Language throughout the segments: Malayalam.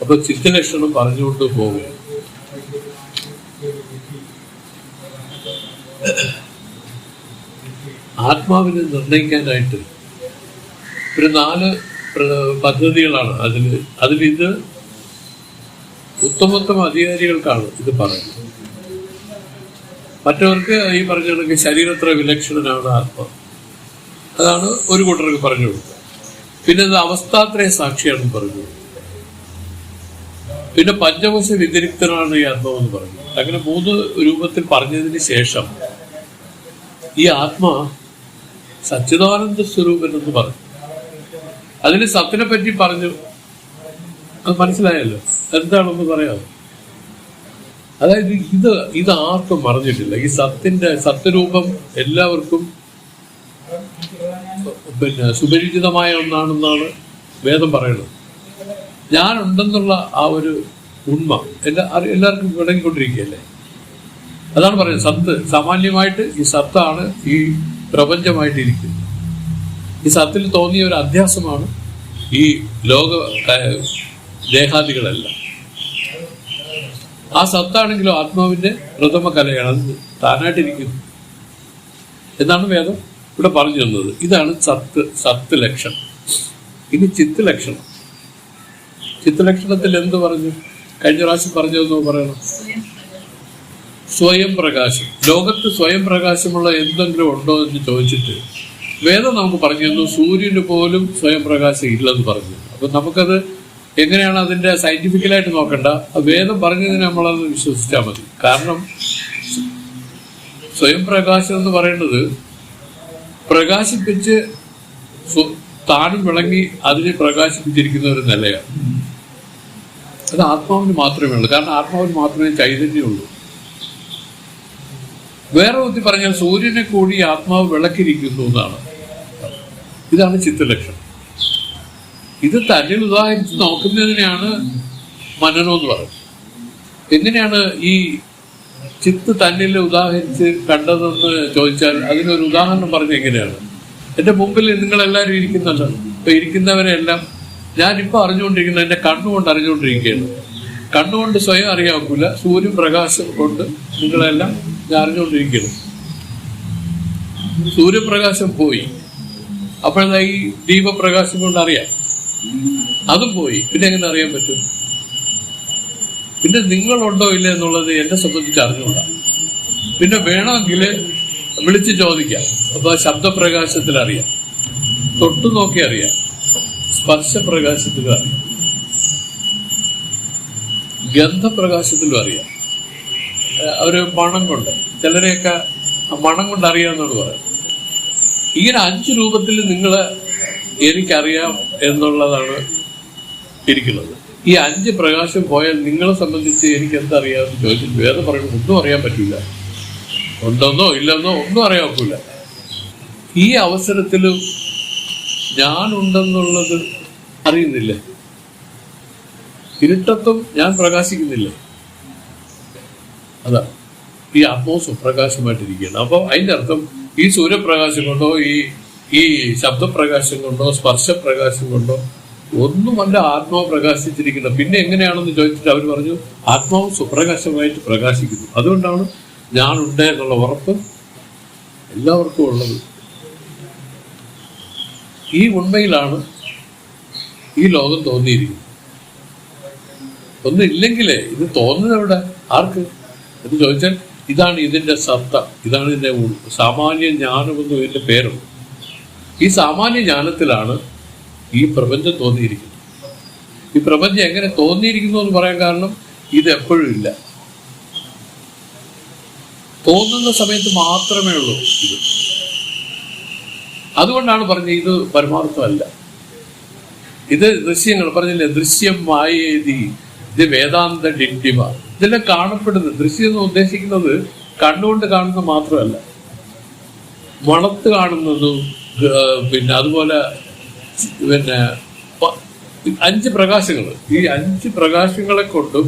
അപ്പൊ ചിത്തലക്ഷണം പറഞ്ഞുകൊണ്ട് പോകും ആത്മാവിനെ നിർണയിക്കാനായിട്ട് ഒരു നാല് പദ്ധതികളാണ് അതിൽ അതിലിത് ഉത്തമോത്തമ അധികാരികൾക്കാണ് ഇത് പറയുന്നത്. മറ്റവർക്ക് ഈ പറഞ്ഞ കണക്ക് ശരീരത്ര വിലക്ഷണനാണ് ആത്മാവ് അതാണ് ഒരു കൂട്ടർക്ക് പറഞ്ഞു കൊടുക്കുക. പിന്നെ അത് അവസ്ഥാത്രയ സാക്ഷിയാണെന്ന് പറഞ്ഞു കൊടുക്കുക. പിന്നെ പഞ്ചവശ വ്യതിരിക്തനാണ് ഈ ആത്മാവ് എന്ന് പറഞ്ഞു അങ്ങനെ മൂന്ന് രൂപത്തിൽ പറഞ്ഞതിന് ശേഷം ഈ ആത്മ സച്ചിദാനന്ദ സ്വരൂപൻ എന്ന് പറഞ്ഞു. അതിന് സത്തിനെ പറ്റി പറഞ്ഞു. അത് മനസ്സിലായല്ലോ? എന്താണെന്ന് പറയാം അതായത് ഇത് ഇത് ആർക്കും മറഞ്ഞിട്ടില്ല. ഈ സത്തിന്റെ സത്യരൂപം എല്ലാവർക്കും പിന്നെ സുപരിചിതമായ ഒന്നാണെന്നാണ് വേദം പറയുന്നത്. ഞാനുണ്ടെന്നുള്ള ആ ഒരു ഉണ്മ എല്ലാ എല്ലാവർക്കും വിളങ്ങിക്കൊണ്ടിരിക്കുകയല്ലേ അതാണ് പറയുന്നത്. സത്ത് സാമാന്യമായിട്ട് ഈ സത്താണ് ഈ പ്രപഞ്ചമായിട്ട് ഇരിക്കുന്നത് ഈ സത്തിൽ തോന്നിയ ഒരു അധ്യാസമാണ് ഈ ലോക ദേഹാദികളെല്ലാം. ആ സത്താണെങ്കിലും ആത്മാവിന്റെ പ്രഥമ കലയാണ്. അത് താനായിട്ടിരിക്കുന്നു. എന്നാണ് വേദം ഇവിടെ പറഞ്ഞു തന്നത്. ഇതാണ് സത്ത് സത്ത് ലക്ഷണം. ഇനി ചിത്ത് ലക്ഷണം. ചിത്ത് ലക്ഷണത്തിൽ എന്ത് പറഞ്ഞു? കഴിഞ്ഞ പ്രാവശ്യം പറഞ്ഞതെന്നോ പറയണം. സ്വയം പ്രകാശം. ലോകത്ത് സ്വയം പ്രകാശമുള്ള എന്തെങ്കിലും ഉണ്ടോ എന്ന് ചോദിച്ചിട്ട് വേദം നമുക്ക് പറഞ്ഞു തന്നു. സൂര്യന് പോലും സ്വയം പ്രകാശം ഇല്ലെന്ന് പറഞ്ഞു. അപ്പൊ നമുക്കത് എങ്ങനെയാണ് അതിന്റെ സയന്റിഫിക്കലായിട്ട് നോക്കണ്ട? വേദം പറഞ്ഞതിന് നമ്മളത് വിശ്വസിച്ചാൽ മതി. കാരണം സ്വയം പ്രകാശം എന്ന് പറയുന്നത് പ്രകാശിപ്പിച്ച് താനും വിളങ്ങി അതിനെ പ്രകാശിപ്പിച്ചിരിക്കുന്ന ഒരു നിലയാണ്. അത് ആത്മാവിന് മാത്രമേ ഉള്ളൂ. കാരണം ആത്മാവിന് മാത്രമേ ചൈതന്യമുള്ളൂ. വേറെ ഒത്തി പറഞ്ഞാൽ സൂര്യനെ കൂടി ആത്മാവ് വിളക്കിരിക്കുന്നു എന്നാണ്. ഇതാണ് ചിത്തലക്ഷണം. ഇത് തന്നിൽ ഉദാഹരിച്ച് നോക്കുന്നതിനെയാണ് മനനം എന്ന് പറയുന്നത്. എങ്ങനെയാണ് ഈ ചിത്ത് തന്നിൽ ഉദാഹരിച്ച് കണ്ടതെന്ന് ചോദിച്ചാൽ അതിനൊരു ഉദാഹരണം പറഞ്ഞ എങ്ങനെയാണ്? എന്റെ മുമ്പിൽ നിങ്ങളെല്ലാവരും ഇരിക്കുന്നല്ലോ. ഇപ്പൊ ഇരിക്കുന്നവരെല്ലാം ഞാനിപ്പോ അറിഞ്ഞുകൊണ്ടിരിക്കുന്ന എന്റെ കണ്ണുകൊണ്ട് അറിഞ്ഞുകൊണ്ടിരിക്കുകയാണ്. കണ്ണുകൊണ്ട് സ്വയം അറിയാവൂല സൂര്യപ്രകാശം കൊണ്ട് നിങ്ങളെല്ലാം ഞാൻ അറിഞ്ഞുകൊണ്ടിരിക്കുകയാണ്. സൂര്യപ്രകാശം പോയി. അപ്പോഴാ ഈ ദീപപ്രകാശം കൊണ്ട് അറിയാം? അതും പോയി. പിന്നെ എങ്ങനെ അറിയാൻ പറ്റും? പിന്നെ നിങ്ങളുണ്ടോ ഇല്ല എന്നുള്ളത് എന്നെ സംബന്ധിച്ച് അറിഞ്ഞുകൂടാ. പിന്നെ വേണമെങ്കിൽ വിളിച്ച് ചോദിക്കാം. അപ്പൊ ശബ്ദപ്രകാശത്തിൽ അറിയാം തൊട്ടു നോക്കി അറിയാം. സ്പർശപ്രകാശത്തിലും അറിയാം. ഗന്ധപ്രകാശത്തിലും അറിയാം. ഒരു മണം കൊണ്ട് ചിലരെയൊക്കെ മണം കൊണ്ട് അറിയാമെന്നോട് പറയാം. ഇങ്ങനെ അഞ്ച് രൂപത്തിൽ നിങ്ങൾ എനിക്കറിയാം എന്നുള്ളതാണ് ഇരിക്കുന്നത്. ഈ അഞ്ച് പ്രകാശം പോയാൽ നിങ്ങളെ സംബന്ധിച്ച് എനിക്ക് എന്തറിയാമെന്ന് ചോദിച്ചു വേറെ പറയുന്നത് ഒന്നും അറിയാൻ പറ്റില്ല ഉണ്ടെന്നോ ഇല്ലെന്നോ ഒന്നും അറിയാൻ പറ്റില്ല ഈ അവസരത്തിൽ ഞാനുണ്ടെന്നുള്ളത് അറിയുന്നില്ല. ഇരുട്ടത്തും ഞാൻ പ്രകാശിക്കുന്നില്ല. അതാ ഈ ആത്മാവ് പ്രകാശമായിട്ടിരിക്കുകയാണ് അപ്പോൾ അതിന്റെ അർത്ഥം ഈ സൂര്യപ്രകാശം കൊണ്ടോ ഈ ഈ ശബ്ദപ്രകാശം കൊണ്ടോ സ്പർശപ്രകാശം കൊണ്ടോ ഒന്നുമല്ല ആത്മാവ് പ്രകാശിച്ചിരിക്കുന്നത്. പിന്നെ എങ്ങനെയാണെന്ന് ചോദിച്ചിട്ട് അവർ പറഞ്ഞു ആത്മാവ് സുപ്രകാശമായിട്ട് പ്രകാശിക്കുന്നു. അതുകൊണ്ടാണ് ഞാനുണ്ട് എന്നുള്ള ഉറപ്പ് എല്ലാവർക്കും ഉള്ളത്. ഈ ഉണ്മയിലാണ് ഈ ലോകം തോന്നിയിരിക്കുന്നത്. ഒന്നില്ലെങ്കിലേ ഇത് തോന്നുന്നത് എവിടെ? ആർക്ക്? എന്ന് ചോദിച്ചാൽ ഇതാണ് ഇതിന്റെ സത്ത ഇതാണ് ഇതിന്റെ സാമാന്യ ജ്ഞാനമെന്നും ഇതിന്റെ പേരും ഈ സാമാന്യ ജ്ഞാനത്തിലാണ് ഈ പ്രപഞ്ചം തോന്നിയിരിക്കുന്നത്. ഈ പ്രപഞ്ചം എങ്ങനെ തോന്നിയിരിക്കുന്നു എന്ന് പറയാൻ കാരണം ഇത് എപ്പോഴും ഇല്ല. തോന്നുന്ന സമയത്ത് മാത്രമേ ഉള്ളൂ ഇത്. അതുകൊണ്ടാണ് പറഞ്ഞത് ഇത് പരമാർത്ഥമല്ല. ഇത് ദൃശ്യങ്ങൾ പറഞ്ഞില്ലേ ദൃശ്യം മായേതി ഇത് വേദാന്ത ഡിണ്ടിമ ഇതെല്ലാം കാണപ്പെടുന്നത് ദൃശ്യം എന്ന് ഉദ്ദേശിക്കുന്നത് കണ്ണുകൊണ്ട് കാണുന്നത് മാത്രമല്ല. മണത്ത് കാണുന്നതും പിന്നെ അതുപോലെ പിന്നെ അഞ്ച് പ്രകാശങ്ങൾ. ഈ അഞ്ച് പ്രകാശങ്ങളെ കൊണ്ടും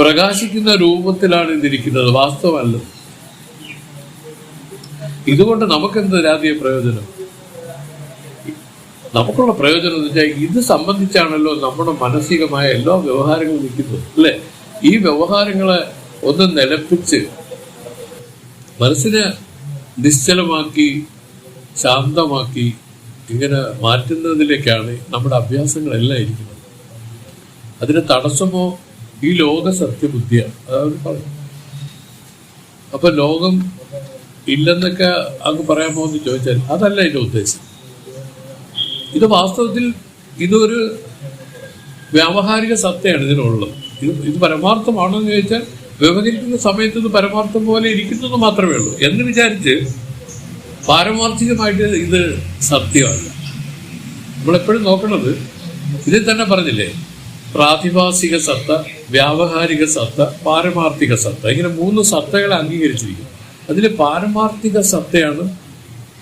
പ്രകാശിക്കുന്ന രൂപത്തിലാണ് ഇതിരിക്കുന്നത് വാസ്തവമല്ല. ഇതുകൊണ്ട് നമുക്കെന്ത് രാജ്യ പ്രയോജനം? നമുക്കുള്ള പ്രയോജനം എന്ന് വെച്ചാൽ ഇത് സംബന്ധിച്ചാണല്ലോ നമ്മുടെ മാനസികമായ എല്ലാ വ്യവഹാരങ്ങളും നിൽക്കുന്നത് അല്ലേ? ഈ വ്യവഹാരങ്ങളെ ഒന്ന് നിലപ്പിച്ച് മനസ്സിനെ നിശ്ചലമാക്കി ശാന്തമാക്കി ഇങ്ങനെ മാറ്റുന്നതിലേക്കാണ് നമ്മുടെ അഭ്യാസങ്ങളെല്ലാം ഇരിക്കുന്നത്. അതിന് തടസ്സമോ ഈ ലോക സത്യബുദ്ധിയാണ് അതാണ് പറഞ്ഞു അപ്പൊ ലോകം ഇല്ലെന്നൊക്കെ അങ്ങ് പറയാമോ എന്ന് ചോദിച്ചാൽ അതല്ല എന്റെ ഉദ്ദേശം. ഇത് വാസ്തവത്തിൽ ഇതൊരു വ്യാവഹാരിക സത്തയാണ് ഇതിനുള്ളത്. ഇത് ഇത് പരമാർത്ഥമാണോ എന്ന് ചോദിച്ചാൽ വ്യവഹരിക്കുന്ന സമയത്ത് ഇത് പരമാർത്ഥം പോലെ ഇരിക്കുന്നത് മാത്രമേ ഉള്ളൂ. എന്ന് വിചാരിച്ച് പാരമാർത്ഥികമായിട്ട് ഇത് സത്യമല്ല. നമ്മളെപ്പോഴും നോക്കുന്നത് ഇതിൽ തന്നെ പറഞ്ഞില്ലേ പ്രാതിഭാസിക സത്ത വ്യാവഹാരിക സത്ത പാരമാർത്ഥിക സത്ത ഇങ്ങനെ മൂന്ന് സത്തകളെ അംഗീകരിച്ചിരിക്കുന്നു. അതിൽ പാരമാർത്ഥിക സത്തയാണ്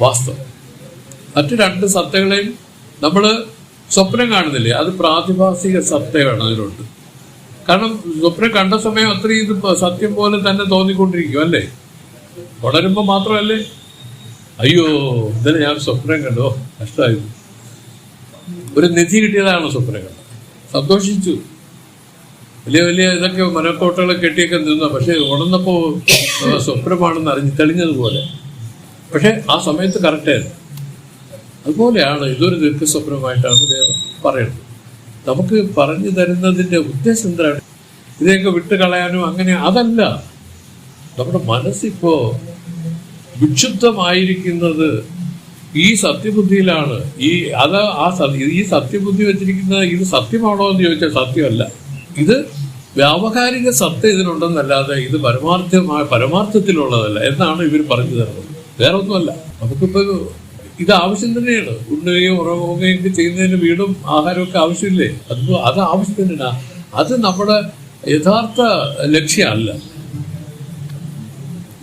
വാസ്തവം. മറ്റു രണ്ട് സത്തകളെയും നമ്മൾ സ്വപ്നം കാണുന്നില്ലേ? അത് പ്രാതിഭാസിക സത്തയാണ് അതിലുണ്ട്. കാരണം സ്വപ്നം കണ്ട സമയം അത്രയും ഇത് സത്യം പോലെ തന്നെ തോന്നിക്കൊണ്ടിരിക്കും അല്ലേ? വളരുമ്പോൾ മാത്രമല്ലേ? അയ്യോ ഇന്നലെ ഞാൻ സ്വപ്നം കണ്ടോ. കഷ്ടമായിരുന്നു ഒരു നിധി കിട്ടിയതാണ് സ്വപ്നം കണ്ടത്. സന്തോഷിച്ചു. വലിയ വലിയ ഇതൊക്കെ മനക്കോട്ടകളെ കെട്ടിയൊക്കെ നിന്ന. പക്ഷെ ഉണർന്നപ്പോ ആ, സ്വപ്നമാണെന്ന് അറിഞ്ഞ് തെളിഞ്ഞതുപോലെ. പക്ഷെ ആ സമയത്ത് കറക്റ്റായിരുന്നു അതുപോലെയാണ് ഇതൊരു ദീർഘസ്വപ്നമായിട്ടാണ് വേദം പറയുന്നത്. നമുക്ക് പറഞ്ഞു തരുന്നതിന്റെ ഉദ്ദേശം എന്താണ്? ഇതൊക്കെ വിട്ട് കളയാനും അങ്ങനെ അതല്ല. നമ്മുടെ മനസ്സിപ്പോ വിക്ഷുബ്ധമായിരിക്കുന്നത് ഈ സത്യബുദ്ധിയിലാണ്. ഈ അത് ആ ഈ സത്യബുദ്ധി വെച്ചിരിക്കുന്ന ഇത് സത്യമാണോ എന്ന് ചോദിച്ചാൽ സത്യമല്ല. ഇത് വ്യാവഹാരിക സത്യം ഇതിനുണ്ടെന്നല്ലാതെ ഇത് പരമാർത്ഥമായ പരമാർത്ഥത്തിലുള്ളതല്ല എന്നാണ് ഇവർ പറഞ്ഞു തരുന്നത്. വേറെ ഒന്നുമല്ല നമുക്കിപ്പോ ഇത് ആവശ്യം തന്നെയാണ്. ഉണ്ണുകയും ഉറങ്ങുകയും ഒക്കെ ചെയ്യുന്നതിന് വീടും ആഹാരമൊക്കെ ആവശ്യമില്ലേ? അത് അത് ആവശ്യം തന്നെയാണ്. അത് നമ്മുടെ യഥാർത്ഥ ലക്ഷ്യമല്ല.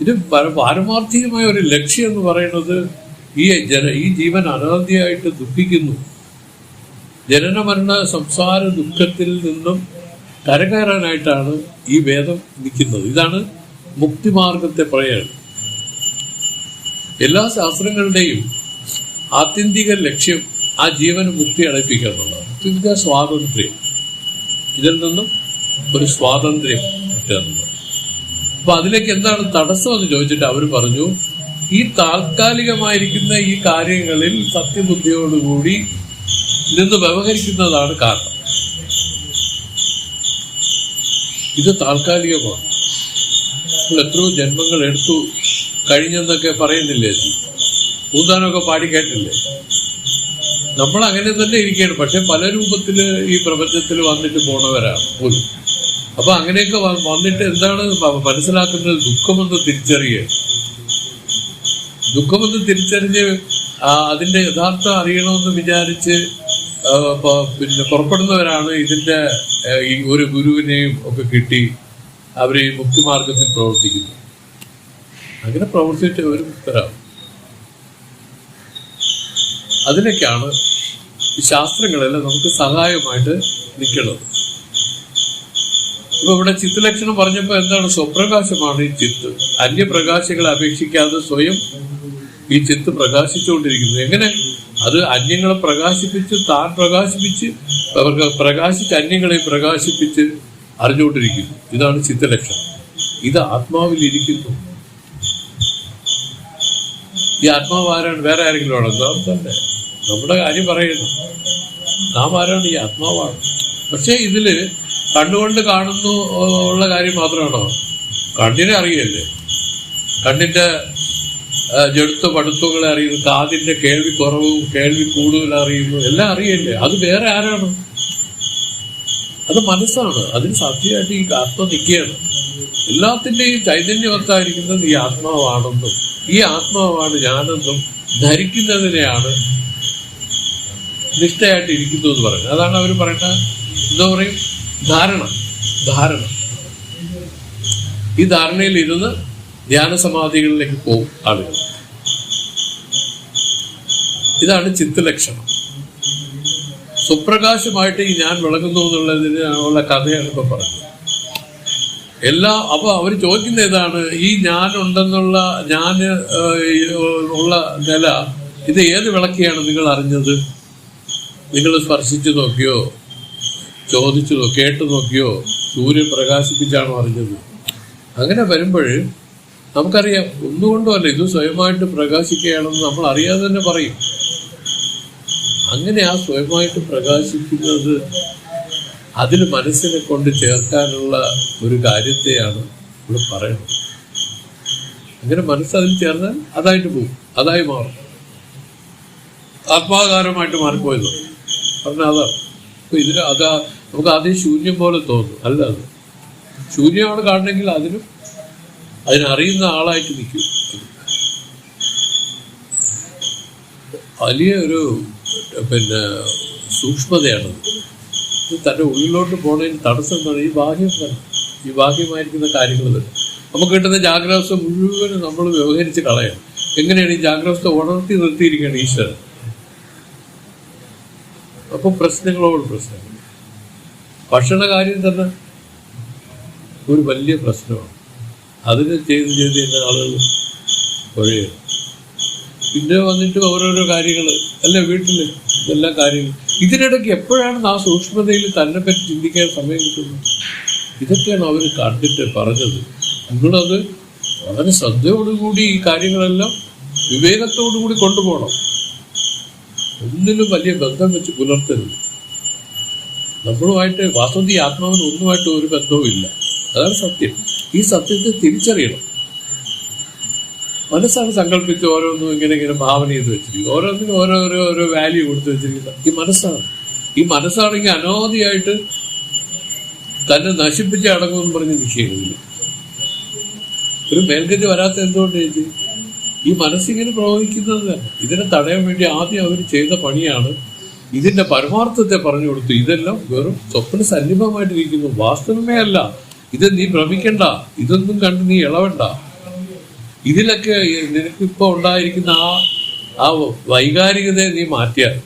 ഇത് പര- പാരമാർത്ഥികമായ ഒരു ലക്ഷ്യം എന്ന് പറയുന്നത് ഈ ജന ഈ ജീവൻ അനാദിയായിട്ട് ദുഃഖിക്കുന്നു. ജനന മരണ സംസാര ദുഃഖത്തിൽ നിന്നും കരകയറാനായിട്ടാണ് ഈ വേദം നിൽക്കുന്നത്. ഇതാണ് മുക്തിമാർഗത്തെ പറയുന്നത് എല്ലാ ശാസ്ത്രങ്ങളുടെയും ആത്യന്തിക ലക്ഷ്യം ആ ജീവന് മുക്തി അടയിപ്പിക്കുക എന്നുള്ളതാണ്. ആത്യന്തിക സ്വാതന്ത്ര്യം. ഇതിൽ നിന്നും ഒരു സ്വാതന്ത്ര്യം കിട്ടുന്നത് അപ്പൊ അതിലേക്ക് എന്താണ് തടസ്സം എന്ന് ചോദിച്ചിട്ട് അവർ പറഞ്ഞു ഈ താൽക്കാലികമായിരിക്കുന്ന ഈ കാര്യങ്ങളിൽ സത്യബുദ്ധിയോടുകൂടി നിന്ന് വ്യവഹരിക്കുന്നതാണ് കാരണം. ഇത് താൽക്കാലികമാണ്. എത്രയോ ജന്മങ്ങൾ എടുത്തു കഴിഞ്ഞെന്നൊക്കെ പറയുന്നില്ലേ? പൂന്താനൊക്കെ പാടി കേട്ടില്ലേ? നമ്മൾ അങ്ങനെ തന്നെ ഇരിക്കുകയാണ്. പക്ഷെ പല രൂപത്തിൽ ഈ പ്രപഞ്ചത്തിൽ വന്നിട്ട് പോണവരാണ് പോലും. അപ്പൊ അങ്ങനെയൊക്കെ വന്നിട്ട് എന്താണ് മനസ്സിലാക്കുന്നത്? ദുഃഖമെന്ന് തിരിച്ചറിയുക. ദുഃഖമെന്ന് തിരിച്ചറിഞ്ഞ് അതിന്റെ യഥാർത്ഥം അറിയണമെന്ന് വിചാരിച്ച് പിന്നെ പുറപ്പെടുന്നവരാണ് ഇതിന്റെ ഒരു ഗുരുവിനെയും ഒക്കെ കിട്ടി അവരെ മുക്തിമാർഗത്തിൽ പ്രവർത്തിക്കുന്നു. അങ്ങനെ പ്രവർത്തിച്ച ഒരു മുക്തരാണ് അതിനൊക്കെയാണ് ശാസ്ത്രങ്ങളെല്ലാം നമുക്ക് സഹായമായിട്ട് നിൽക്കുന്നത്. ഇപ്പൊ ഇവിടെ ചിത്തലക്ഷണം പറഞ്ഞപ്പോ എന്താണ്? സ്വപ്രകാശമാണ് ഈ ചിത്ത്. അന്യപ്രകാശങ്ങളെ അപേക്ഷിക്കാതെ സ്വയം ഈ ചിത്ത് പ്രകാശിച്ചുകൊണ്ടിരിക്കുന്നു. എങ്ങനെ? അത് അന്യങ്ങളെ പ്രകാശിപ്പിച്ച് താൻ പ്രകാശിപ്പിച്ച് അവർക്ക് പ്രകാശിച്ച് അന്യങ്ങളെ പ്രകാശിപ്പിച്ച് അറിഞ്ഞുകൊണ്ടിരിക്കുന്നു. ഇതാണ് ചിത്തലക്ഷണം. ഇത് ആത്മാവിൽ ഇരിക്കുന്നു. ഈ ആത്മാവ് ആരാണ്? വേറെ ആരെങ്കിലും ആണോ? തന്നെ. നമ്മുടെ കാര്യം പറയുന്നു. നാം ആരാണ്? ഈ ആത്മാവാണ്. പക്ഷേ ഇതിൽ കണ്ണുകൊണ്ട് കാണുന്നു ഉള്ള കാര്യം മാത്രമാണോ? കണ്ണിനെ അറിയല്ലേ? കണ്ണിന്റെ ജടുത്ത പടുത്തുകളെ അറിയുന്നു കാതിന്റെ കേൾവി കുറവും കേൾവി കൂടുതൽ അറിയുന്നു എല്ലാം അറിയല്ലേ? അത് വേറെ ആരാണ്? അത് മനസ്സാണ്. അതിന് സത്യമായിട്ട് ഈ ആത്മ നിൽക്കുകയാണ്. എല്ലാത്തിന്റെയും ചൈതന്യവത്തായിരിക്കുന്നത് ഈ ആത്മാവാണെന്നും ഈ ആത്മാവാണ് ഞാനെന്നും ധരിക്കുന്നതിനെയാണ് നിഷ്ഠയായിട്ട് ഇരിക്കുന്നു എന്ന് പറയുന്നത്. അതാണ് അവർ പറയുന്ന എന്താ പറയും? ധാരണ. ധാരണ. ഈ ധാരണയിൽ ഇരുന്ന് ധ്യാന സമാധികളിലേക്ക് പോകും ആളുകൾ. ഇതാണ് ചിത്തലക്ഷണം. സുപ്രകാശമായിട്ട് ഈ ഞാൻ വിളങ്ങുന്നു എന്നുള്ളതിന് ഉള്ള കഥയാണ് ഇപ്പൊ പറഞ്ഞത്. എല്ലാ അപ്പൊ അവർ ചോദിക്കുന്ന ഏതാണ്? ഈ ഞാൻ ഉണ്ടെന്നുള്ള ഞാൻ ഉള്ള നില ഇത് ഏത് വിളക്കിയാണ് നിങ്ങൾ അറിഞ്ഞത്? നിങ്ങൾ സ്പർശിച്ചു നോക്കിയോ? ചോദിച്ചു കേട്ടു നോക്കിയോ സൂര്യൻ പ്രകാശിപ്പിച്ചാണോ അറിഞ്ഞത്? അങ്ങനെ വരുമ്പോൾ നമുക്കറിയാം ഒന്നുകൊണ്ടുമല്ല ഇത് സ്വയമായിട്ട് പ്രകാശിക്കുകയാണെന്ന് നമ്മൾ അറിയാതെ തന്നെ പറയും. അങ്ങനെ ആ സ്വയമായിട്ട് പ്രകാശിക്കുന്നത് അതിൽ മനസ്സിനെ കൊണ്ട് ചേർക്കാനുള്ള ഒരു കാര്യത്തെയാണ് നമ്മൾ പറയുന്നത്. അങ്ങനെ മനസ്സ് അതിൽ ചേർന്നാൽ അതായിട്ട് പോകും അതായി മാറും. ആത്മാകാരമായിട്ട് മാറിപ്പോയത്. പറഞ്ഞ അതാണ് അപ്പൊ ഇതിന് അതാ നമുക്ക് ആദ്യം ശൂന്യം പോലെ തോന്നും. അല്ല അത്. ശൂന്യമാണ് കാണണമെങ്കിൽ അതിനും അതിനറിയുന്ന ആളായിട്ട് നിൽക്കും. വലിയ ഒരു പിന്നെ സൂക്ഷ്മതയാണത് തന്റെ ഉള്ളിലോട്ട് പോണതിന് തടസ്സം എന്താണ് ഈ ബാഹ്യം തന്നെ ഈ ബാഹ്യമായിരിക്കുന്ന കാര്യങ്ങൾ തന്നെ. നമുക്ക് കിട്ടുന്ന ജാഗ്രതാവസ്ഥ മുഴുവനും നമ്മൾ വ്യവഹരിച്ച് കളയണം. എങ്ങനെയാണ് ഈ ജാഗ്രതാവസ്ഥ ഉണർത്തി നിർത്തിയിരിക്കുകയാണ് ഈശ്വരൻ? അപ്പോൾ പ്രശ്നങ്ങളോട് പ്രശ്നങ്ങൾ ഭക്ഷണ കാര്യം തന്നെ ഒരു വലിയ പ്രശ്നമാണ്. അതിന് ചെയ്ത് ചെയ്ത് ചെയ്യുന്ന ആളുകൾ കുഴയാണ് പിന്നെ വന്നിട്ട് ഓരോരോ കാര്യങ്ങൾ അല്ല വീട്ടിൽ എല്ലാ കാര്യങ്ങളും. ഇതിനിടയ്ക്ക് എപ്പോഴാണ് ആ സൂക്ഷ്മതയിൽ തന്നെ പറ്റി ചിന്തിക്കാൻ സമയം കിട്ടുന്നത്? ഇതൊക്കെയാണ് അവർ കണ്ടിട്ട് പറഞ്ഞത്. നിങ്ങളത് വളരെ ശ്രദ്ധയോടുകൂടി ഈ കാര്യങ്ങളെല്ലാം വിവേകത്തോടുകൂടി കൊണ്ടുപോകണം. ഒന്നിലും വലിയ ബന്ധം വെച്ച് പുലർത്തരുത്. നമ്മളുമായിട്ട് വാസന്തി ആത്മാവിന് ഒന്നുമായിട്ട് ഒരു ബന്ധവും ഇല്ല അതാണ് സത്യം. ഈ സത്യത്തെ തിരിച്ചറിയണം. മനസ്സാണ് സങ്കല്പിച്ച് ഓരോന്നും ഇങ്ങനെ ഇങ്ങനെ ഭാവന ചെയ്ത് വെച്ചിരിക്കുന്നത്. ഓരോന്നിനും ഓരോ ഓരോ വാല്യൂ കൊടുത്ത് വെച്ചിരിക്കുന്നത്. ഈ മനസ്സാണ്. ഈ മനസ്സാണെങ്കിൽ അനവധിയായിട്ട് തന്നെ നശിപ്പിച്ച് അടങ്ങുമെന്ന് പറഞ്ഞ് നിൽക്കുകയാണ് ഒരു മേൽഗതി വരാത്ത എന്തുകൊണ്ട് ചേച്ചി? ഈ മനസ്സിങ്ങനെ പ്രവഹിക്കുന്നത് തന്നെ. ഇതിനെ തടയാൻ വേണ്ടി ആദ്യം അവർ ചെയ്ത പണിയാണ് ഇതിന്റെ പരമാർത്ഥത്തെ പറഞ്ഞു കൊടുത്തു. ഇതെല്ലാം വെറും സ്വപ്ന സന്നിഭമായിട്ടിരിക്കുന്നു. വാസ്തവമേ അല്ല. ഇത് നീ ഭ്രമിക്കണ്ട. ഇതൊന്നും കണ്ട് നീ ഇളവണ്ട. ഇതിലൊക്കെ നിനക്ക് ഇപ്പൊ ഉണ്ടായിരിക്കുന്ന ആ ആ വൈകാരികതയെ നീ മാറ്റിയാൽ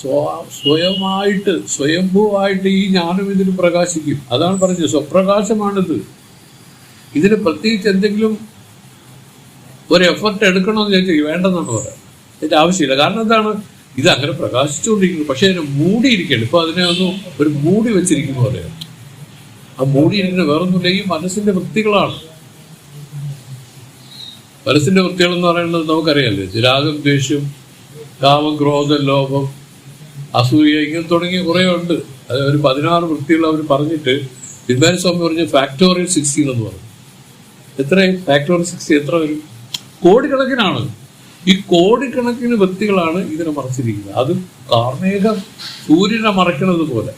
സ്വ- സ്വയമായിട്ട് സ്വയംഭൂവായിട്ട് ഈ ജ്ഞാനം ഇതിന് പ്രകാശിക്കും. അതാണ് പറഞ്ഞത്. സ്വപ്രകാശമാണിത്. ഇതിന് പ്രത്യേകിച്ച് എന്തെങ്കിലും ഒരു എഫർട്ട് എടുക്കണമെന്ന് ചോദിച്ചാൽ വേണ്ടെന്നാണ് പറയാം അതിന്റെ ആവശ്യമില്ല. കാരണം എന്താണ്? ഇത് അങ്ങനെ പ്രകാശിച്ചുകൊണ്ടിരിക്കുന്നു. പക്ഷെ അതിനെ മൂടിയിരിക്കുകയാണ് ഇപ്പൊ അതിനെ ഒന്ന് ഒരു മൂടി വെച്ചിരിക്കുന്നു പറയാം ആ മൂടിയിരിക്കുന്ന വേറൊന്നുമില്ല. ഈ മനസ്സിന്റെ വൃത്തികളാണ്. മനസ്സിന്റെ വൃത്തികൾ എന്ന് പറയുന്നത് നമുക്കറിയാമല്ലോ. രാഗം ദേഷ്യം കാമം ക്രോധം ലോഭം അസൂയ ഇങ്ങനെ തുടങ്ങി കുറേ ഉണ്ട്. അത് ഒരു പതിനാറ് വൃത്തികൾ അവർ പറഞ്ഞിട്ട് വിദ്വാൻ സ്വാമി പറഞ്ഞ ഫാക്ടോറിയൽ സിക്സ്റ്റീൻ എന്ന് പറഞ്ഞു. എത്രയും ഫാക്ടോറിയൽ സിക്സ്റ്റി എത്ര വരും? കോടിക്കണക്കിനാണ്. ഈ കോടിക്കണക്കിന് വ്യക്തികളാണ് ഇതിനെ മറച്ചിരിക്കുന്നത്. അത് കാർമേഘം സൂര്യനെ മറയ്ക്കണത് പോലെ.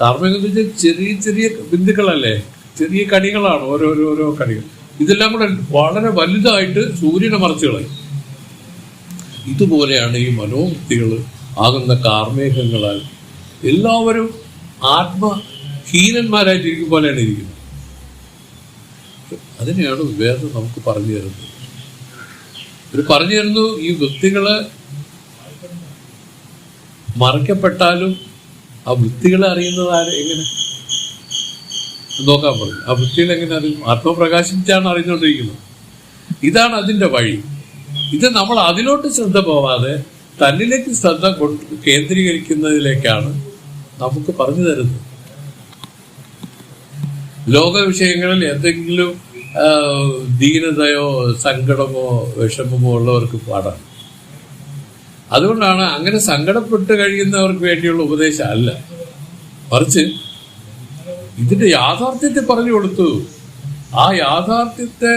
കാർമേഘം എന്ന് വെച്ചാൽ ചെറിയ ചെറിയ ബിന്ദുക്കളല്ലേ? ചെറിയ കണികളാണ് ഓരോരോ ഓരോ കണികൾ. ഇതെല്ലാം കൂടെ വളരെ വലുതായിട്ട് സൂര്യനെ മറച്ചു കളയും. ഇതുപോലെയാണ് ഈ മനോവൃത്തികൾ ആകുന്ന കാർമേഘങ്ങളാൽ എല്ലാവരും ആത്മഹീനന്മാരായിട്ടിരിക്കും പോലെയാണ് ഇരിക്കുന്നത്. അതിനെയാണ് വേദം നമുക്ക് പറഞ്ഞു തരുന്നത്. ഒരു പറഞ്ഞു തരുന്നു ഈ വൃത്തികൾ മറയ്ക്കപ്പെട്ടാലും ആ വൃത്തികളെ അറിയുന്നത് ആര് എങ്ങനെ? നോക്കാൻ പറഞ്ഞു. ആ വൃത്തികൾ എങ്ങനെ അറിയും? ആത്മപ്രകാശിച്ചാണ് അറിഞ്ഞുകൊണ്ടിരിക്കുന്നത്. ഇതാണ് അതിന്റെ വഴി. ഇത് നമ്മൾ അതിലോട്ട് ശ്രദ്ധ പോവാതെ തന്നിലേക്ക് ശ്രദ്ധ കേന്ദ്രീകരിക്കുന്നതിലേക്കാണ് നമുക്ക് പറഞ്ഞു തരുന്നത്. ലോക വിഷയങ്ങളിൽ എന്തെങ്കിലും ദീനതയോ സങ്കടമോ വിഷമമോ ഉള്ളവർക്ക് പാടാണ്. അതുകൊണ്ടാണ് അങ്ങനെ സങ്കടപ്പെട്ട് കഴിയുന്നവർക്ക് വേണ്ടിയുള്ള ഉപദേശം അല്ല. മറിച്ച് ഇതിന്റെ യാഥാർത്ഥ്യത്തെ പറഞ്ഞു കൊടുത്തു. ആ യാഥാർത്ഥ്യത്തെ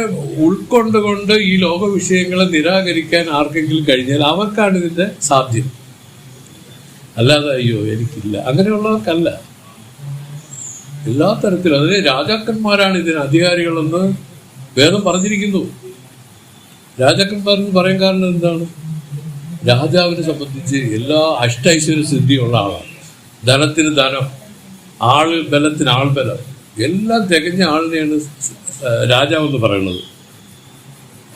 ഉൾക്കൊണ്ടുകൊണ്ട് ഈ ലോക വിഷയങ്ങളെ നിരാകരിക്കാൻ ആർക്കെങ്കിലും കഴിഞ്ഞാൽ അവർക്കാണ് ഇതിന്റെ സാധ്യം. അല്ലാതെ അയ്യോ എനിക്കില്ല. അങ്ങനെയുള്ളവർക്കല്ല. എല്ലാ തരത്തിലും അതിന് രാജാക്കന്മാരാണ് ഇതിന് അധികാരികളെന്ന് വേദം പറഞ്ഞിരിക്കുന്നു. രാജാക്കന്മാർക്ക് പറയാൻ കാരണം എന്താണ്? രാജാവിനെ സംബന്ധിച്ച് എല്ലാ അഷ്ടൈശ്വര്യ സിദ്ധിയുള്ള ആളാണ്. ധനത്തിന് ധനം ആൾ ബലത്തിന് ആൾ ബലം എല്ലാം തികഞ്ഞ ആളിനെയാണ് രാജാവെന്ന് പറയുന്നത്.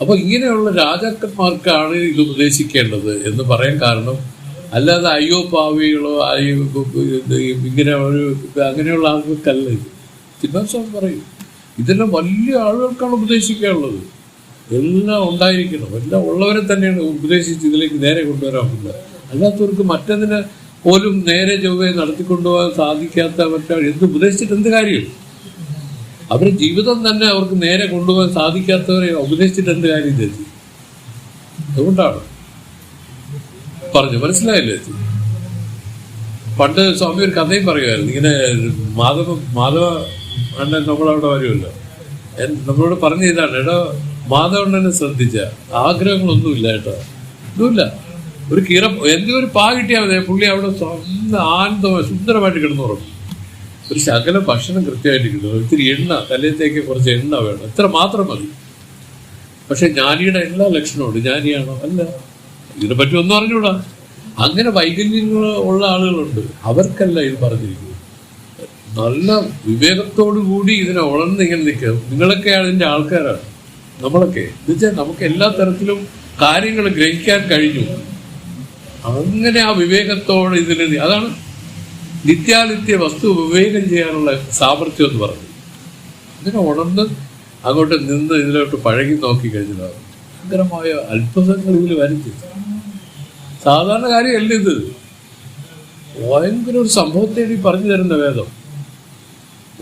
അപ്പൊ ഇങ്ങനെയുള്ള രാജാക്കന്മാർക്കാണ് ഇത് ഉപദേശിക്കേണ്ടത് എന്ന് പറയാൻ കാരണം അല്ലാതെ അയ്യോ പാവികളോ ഇങ്ങനെ ഒരു അങ്ങനെയുള്ള ആൾക്കല്ല ഇത്. തിരുനാസ്വാമി പറയും ഇതെല്ലാം വലിയ ആളുകൾക്കാണ് ഉപദേശിക്കാനുള്ളത്. എല്ലാം ഉണ്ടായിരിക്കണം. എല്ലാം ഉള്ളവരെ തന്നെയാണ് ഉപദേശിച്ച് ഇതിലേക്ക് നേരെ കൊണ്ടുവരാൻ പറ്റുന്നത് അല്ലാത്തവർക്ക് മറ്റതിന് പോലും നേരെ ചൊവ്വയെ നടത്തിക്കൊണ്ടുപോകാൻ സാധിക്കാത്ത മറ്റാൾ എന്ത് ഉപദേശിച്ചിട്ട് എന്ത് കാര്യം? അവരുടെ ജീവിതം തന്നെ അവർക്ക് നേരെ കൊണ്ടുപോകാൻ സാധിക്കാത്തവരെ ഉപദേശിച്ചിട്ട് എന്ത് കാര്യം ചേച്ചി അതുകൊണ്ടാണ്. പറഞ്ഞു. മനസ്സിലായില്ലേ? ചേച്ചി പണ്ട് സ്വാമി ഒരു കഥയും പറയുമായിരുന്നു. ഇങ്ങനെ മാധവ മാധവ അണ്ണൻ നമ്മളവിടെ വരുമല്ലോ. നമ്മളോട് പറഞ്ഞ ഇതാണ്. എടോ മാധവണ്ണനെ ശ്രദ്ധിച്ച. ആഗ്രഹങ്ങളൊന്നുമില്ല കേട്ടോ. ഒന്നുമില്ല ഒരു കീറ എന്തെങ്കിലും ഒരു പാ കിട്ടിയാൽ മതി. പുള്ളി അവിടെ സ്വന്തം ആനന്ദമായി സുന്ദരമായിട്ട് കിടന്നുറങ്ങും. ഒരു ശകല ഭക്ഷണം കൃത്യമായിട്ട് കിട്ടും. ഇത്തിരി എണ്ണ തലയത്തേക്ക് കുറച്ച് എണ്ണ വേണം. ഇത്ര മാത്രം മതി. പക്ഷെ ജ്ഞാനിയുടെ എല്ലാ ലക്ഷണമുണ്ട്. ജ്ഞാനിയാണോ? അല്ല. ഇതിനെപ്പറ്റി ഒന്നും അറിഞ്ഞൂടാ. അങ്ങനെ വൈകല്യങ്ങൾ ഉള്ള ആളുകളുണ്ട്. അവർക്കല്ല ഇത് പറഞ്ഞിരിക്കുന്നത്. നല്ല വിവേകത്തോടു കൂടി ഇതിനെ ഉണർന്ന് ഇങ്ങനെ നിൽക്കുക. നിങ്ങളൊക്കെയാണ് ഇതിന്റെ ആൾക്കാരാണ്. നമ്മളൊക്കെ. എന്നുവെച്ചാൽ നമുക്ക് എല്ലാ തരത്തിലും കാര്യങ്ങൾ ഗ്രഹിക്കാൻ കഴിഞ്ഞു. അങ്ങനെ ആ വിവേകത്തോടെ ഇതിൽ അതാണ് നിത്യാനിത്യ വസ്തു വിവേകം ചെയ്യാനുള്ള സാമർഥ്യം എന്ന് പറഞ്ഞു അങ്ങനെ ഉണർന്ന് അങ്ങോട്ട് നിന്ന് ഇതിലോട്ട് പഴകി നോക്കി കഴിഞ്ഞതാണ് ഭയങ്കരമായ അത്ഭുതങ്ങൾ ഇതിൽ വരുത്തി സാധാരണ കാര്യമല്ല ഇത്. ഭയങ്കര ഒരു സംഭവത്തെ പറഞ്ഞു തരുന്ന വേദം.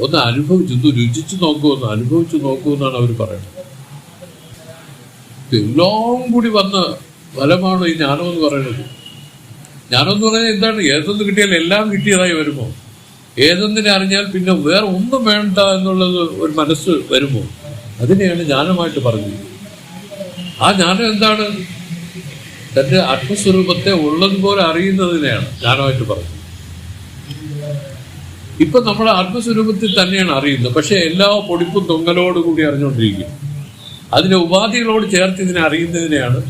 ഒന്ന് അനുഭവിച്ചു ഒന്ന് രുചിച്ചു നോക്കൂ ഒന്ന് അനുഭവിച്ചു നോക്കൂ എന്നാണ് അവർ പറയുന്നത്. എല്ലാം കൂടി വന്ന ഫലമാണ് ഈ ജ്ഞാനം എന്ന് പറയുന്നത്. ജ്ഞാനം എന്ന് പറഞ്ഞാൽ എന്താണ്? ഏതൊന്ന് കിട്ടിയാൽ എല്ലാം കിട്ടിയതായി വരുമോ? ഏതൊന്നിനെ അറിഞ്ഞാൽ പിന്നെ വേറെ ഒന്നും വേണ്ട എന്നുള്ളത് ഒരു മനസ്സ് വരുമോ? അതിനെയാണ് ജ്ഞാനമായിട്ട് പറഞ്ഞത് ആ ജ്ഞാനം എന്താണ്? തന്റെ ആത്മസ്വരൂപത്തെ ഉള്ളതുപോലെ അറിയുന്നതിനെയാണ് ജ്ഞാനമായിട്ട് പറഞ്ഞത്. ഇപ്പൊ നമ്മൾ ആത്മസ്വരൂപത്തിൽ തന്നെയാണ് അറിയുന്നത്. പക്ഷെ എല്ലാ പൊടിപ്പും തൊങ്ങലോട് കൂടി അറിഞ്ഞുകൊണ്ടിരിക്കും. അതിന്റെ ഉപാധികളോട് ചേർത്ത് ഇതിനെ അറിയുന്നതിനെയാണ്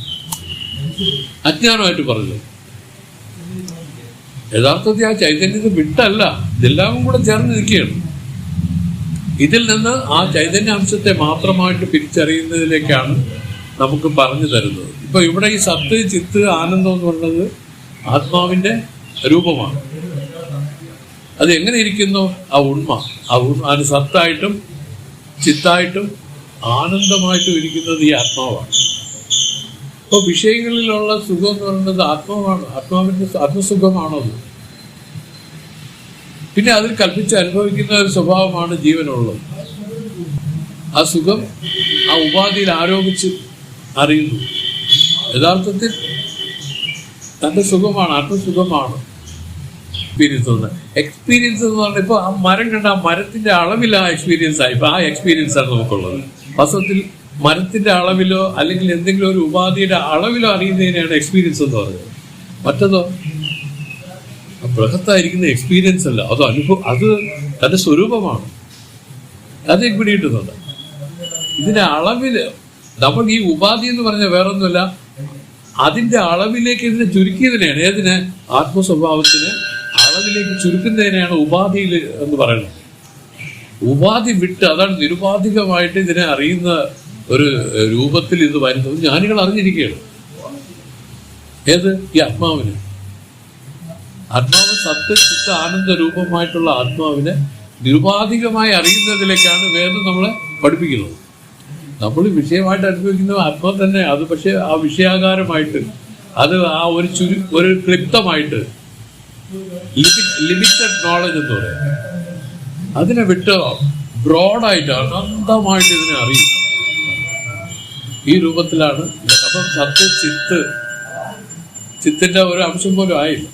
അജ്ഞാനമായിട്ട് പറഞ്ഞത്. യഥാർത്ഥത്തിൽ ആ ചൈതന്യത്തെ വിട്ടല്ല ഇതെല്ലാം കൂടെ ചേർന്ന് നിൽക്കുകയാണ്. ഇതിൽ നിന്ന് ആ ചൈതന്യാംശത്തെ മാത്രമായിട്ട് പിരിച്ചറിയുന്നതിലേക്കാണ് നമുക്ക് പറഞ്ഞു തരുന്നത്. ഇപ്പൊ ഇവിടെ ഈ സത്ത് ചിത്ത് ആനന്ദം എന്ന് പറയുന്നത് ആത്മാവിന്റെ രൂപമാണ്. അത് എങ്ങനെ ഇരിക്കുന്നു ആ ഉണ്മ ആ അതിന് സത്തായിട്ടും ചിത്തായിട്ടും ആനന്ദമായിട്ടും ഇരിക്കുന്നത് ഈ ആത്മാവാണ്. അപ്പോൾ വിഷയങ്ങളിലുള്ള സുഖം എന്ന് പറയുന്നത് ആത്മാവാണ്. ആത്മാവിന്റെ ആത്മസുഖമാണോ പിന്നെ അതിൽ കൽപ്പിച്ച് അനുഭവിക്കുന്ന ഒരു സ്വഭാവമാണ് ജീവനുള്ളത്. ആ സുഖം ആ ഉപാധിയിൽ ആരോപിച്ച് അറിയുന്നു. യഥാർത്ഥത്തിൽ തന്റെ സുഖമാണ് ആത്മസുഖമാണ് എന്ന് എക്സ്പീരിയൻസ് എന്ന് പറഞ്ഞാൽ ഇപ്പൊ ആ മരം കണ്ട ആ മരത്തിന്റെ അളവിൽ ആ എക്സ്പീരിയൻസ് ആയി ആ എക്സ്പീരിയൻസ് ആണ് നമുക്കുള്ളത്. വസ്തുത്തിൽ മരത്തിന്റെ അളവിലോ അല്ലെങ്കിൽ എന്തെങ്കിലും ഒരു ഉപാധിയുടെ അളവിലോ അറിയുന്നതിനാണ് എക്സ്പീരിയൻസ് എന്ന് പറയുന്നത് മറ്റതോ ബൃഹത്തായിരിക്കുന്ന എക്സ്പീരിയൻസ് അല്ല. അത് അനുഭവം അത് തന്റെ സ്വരൂപമാണ്. അത് ഇവിടെ കിട്ടുന്നുണ്ട് ഇതിന്റെ അളവിൽ നമ്മൾ ഈ ഉപാധി എന്ന് പറഞ്ഞ വേറൊന്നുമല്ല അതിന്റെ അളവിലേക്ക് ഇതിനെ ചുരുക്കിയതിനെയാണ്. ഏതിന്? ആത്മസ്വഭാവത്തിന് അളവിലേക്ക് ചുരുക്കുന്നതിനെയാണ് ഉപാധിയിൽ എന്ന് പറയുന്നത്. ഉപാധി വിട്ട് അതാണ് നിരുപാധികമായിട്ട് ഇതിനെ അറിയുന്ന ഒരു രൂപത്തിൽ ഇത് വരുന്നത്. ജ്ഞാനികൾ അറിഞ്ഞിരിക്കുകയാണ്. ഏത്? ഈ ആത്മാവിന്. ആത്മാവ് സത്യ ചിത്ത ആനന്ദ രൂപമായിട്ടുള്ള ആത്മാവിനെ നിരുപാധികമായി അറിയുന്നതിലേക്കാണ് വേദം നമ്മളെ പഠിപ്പിക്കുന്നത്. നമ്മൾ വിഷയമായിട്ട് അനുഭവിക്കുന്ന ആത്മാവ് തന്നെ. അത് പക്ഷേ ആ വിഷയാകാരമായിട്ട് അത് ആ ഒരു ചുരു ഒരു ക്ലിപ്തമായിട്ട് ലിമിറ്റഡ് നോളജ് എന്ന് പറയാം. അതിനെ വിട്ട് ബ്രോഡായിട്ട് അനന്തമായിട്ട് ഇതിനെ അറിയും. ഈ രൂപത്തിലാണ് അപ്പം സത്ത് ചിത്ത് ചിത്തിന്റെ ഒരു അംശം പോലും ആയില്ല.